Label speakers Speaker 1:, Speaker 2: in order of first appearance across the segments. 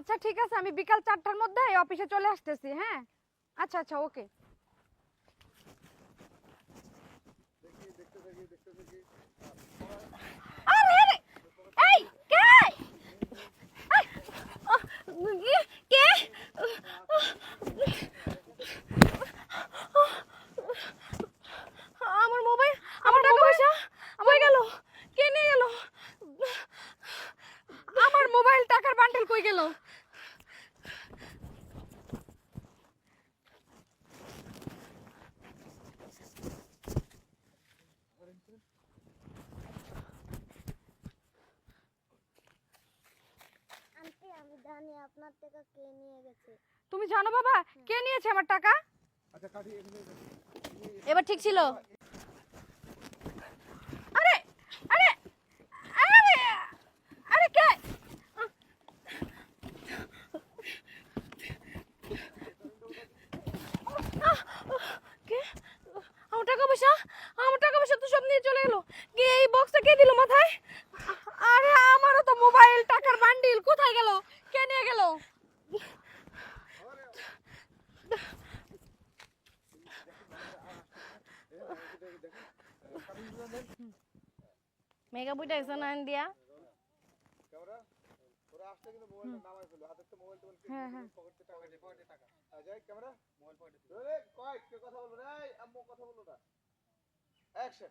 Speaker 1: আচ্ছা ঠিক আছে আমি বিকাল চারটার মধ্যে অফিসে চলে আসতেছি হ্যাঁ? আচ্ছা আচ্ছা ওকে আরে আরে এই কে এই, আহ, কে- কে আমার মোবাইল আমার টাকা পয়সা আমার গেল কে নিয়ে গেল আমার মোবাইল টাকার বান্ডেল কই গেল
Speaker 2: আন্টি আমি আপনার টাকা কে নিয়ে গেছে?
Speaker 1: তুমি জানো বাবা কে নিয়েছে আমার টাকা?
Speaker 3: আচ্ছা কাঠি
Speaker 1: এবার ঠিক ছিল। আরে আরে আরে আরে কে? কে? আমার টাকা পয়সা আমার টাকা পয়সা তো সব নিয়ে চলে গেল। কে এই বক্সটা কে দিল মাথায়? আরে আমারও তো মোবাইল টাকার বান্ডিল কোথায় গেল মেগা বুইটা এসে না দিয়া
Speaker 3: ক্যামেরা ওরা আসছে কিন্তু মোবাইলটা নামাই ফেলো হাতে তো মোবাইল টোবাইল
Speaker 1: হ্যাঁ হ্যাঁ
Speaker 3: পকেটে টাকা পকেটে পকেটে টাকা আর যাই ক্যামেরা মোবাইল পকেটে রে কয় কে কথা বলব রে এই, আম্মু কথা বলব না। অ্যাকশন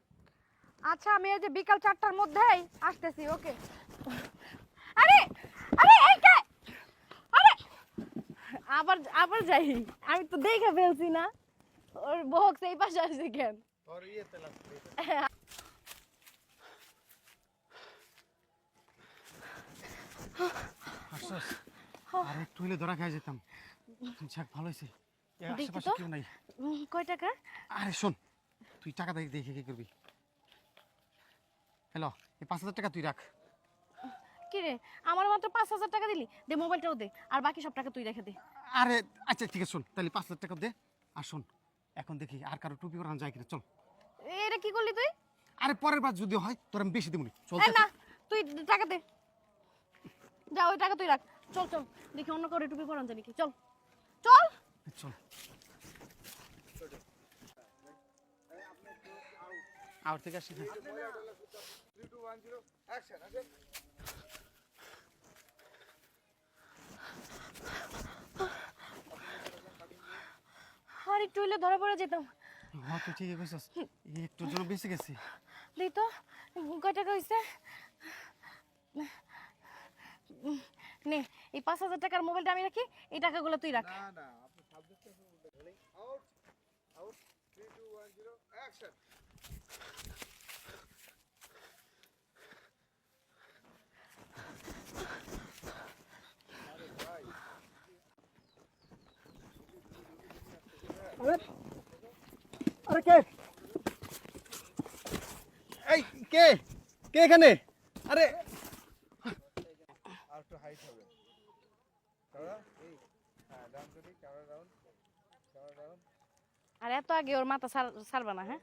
Speaker 1: আচ্ছা আমি এই যে বিকাল চারটার মধ্যেই আসতেছি ওকে। আরে আরে এই কে? আরে আবার আবার যাই। আমি তো দেখে ফেলছি না। ওর বক্স এই পাশে আসছে কেন?
Speaker 3: তোর ইয়ে তেলা
Speaker 4: আশ্বাস আর একটু হইলে ধরা খাই যেতাম। যাক ভালো হয়েছে আশেপাশে কেউ নাই
Speaker 1: কয় টাকা
Speaker 4: আরে শোন তুই টাকা দেখে দেখে কি করবি? হ্যালো এই পাঁচ হাজার টাকা তুই রাখ।
Speaker 1: কি রে আমার মাত্র পাঁচ হাজার টাকা দিলি। দে মোবাইলটাও দে আর বাকি সব টাকা তুই রেখে দে।
Speaker 4: আরে আচ্ছা ঠিক আছে শোন তাহলে পাঁচ হাজার টাকা দে আর শোন এখন দেখি আর কারও টুপি পরানো যায় কিনা। চল।
Speaker 1: এটা কি করলি তুই?
Speaker 4: আরে পরের বার যদি হয় তোর আমি বেশি দেবনি চল
Speaker 1: না তুই টাকা দে। যা ওই টাকা তুই রাখ। চল চল। দেখি অন্য করে টুপি পরান জানি কি। চল। চল।
Speaker 4: চল। আর থেকে আসি হ্যাঁ।
Speaker 3: Three two one zero action আছে
Speaker 1: আর একটু হইলে ধরা পড়ে যেতাম।
Speaker 4: হ্যাঁ তুই ঠিকই কইছস এই একটু জন্য বেশি গেছি।
Speaker 1: দেই তো কয় টাকা হয়েছে নে এই পাঁচ হাজার টাকার মোবাইলটা আমি রাখি এই টাকাগুলো তুই রাখ।
Speaker 3: না না আপনি subject out out three two one zero action
Speaker 4: আরে কে এই কে কে এখানে। আরে।
Speaker 3: আর একটু হাইট হবে। ক্যামেরা এই হ্যাঁ
Speaker 1: আর এত আগে ওর মাথা সার সারবা না হ্যাঁ?